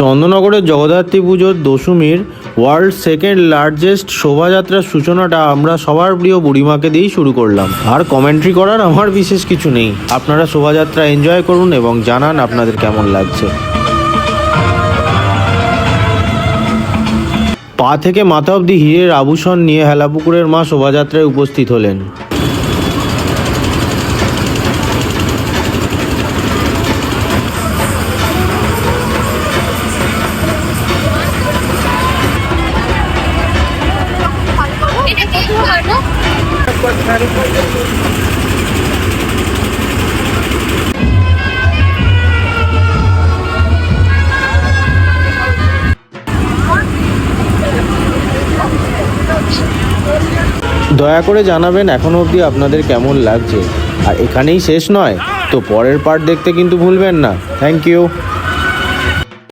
চন্দননগরের জগদ্ধাত্রী পুজোর দশমীর world second largest শোভাযাত্রার সূচনাটা আমরা সবার প্রিয় বুড়িমাকে দিয়েই শুরু করলাম। আর কমেন্ট্রি করার আমার বিশেষ কিছু নেই। আপনারা শোভাযাত্রা এনজয় করুন এবং জানান আপনাদের কেমন লাগছে। পা থেকে মাথা অবধি হীরের আভূষণ নিয়ে হেলাপুকুরের মা শোভাযাত্রায় উপস্থিত হলেন। দয়া করে জানাবেন এখনও অবধি আপনাদের কেমন লাগছে। আর এখানেই শেষ নয়, তো পরের পার্ট দেখতে কিন্তু ভুলবেন না। Thank you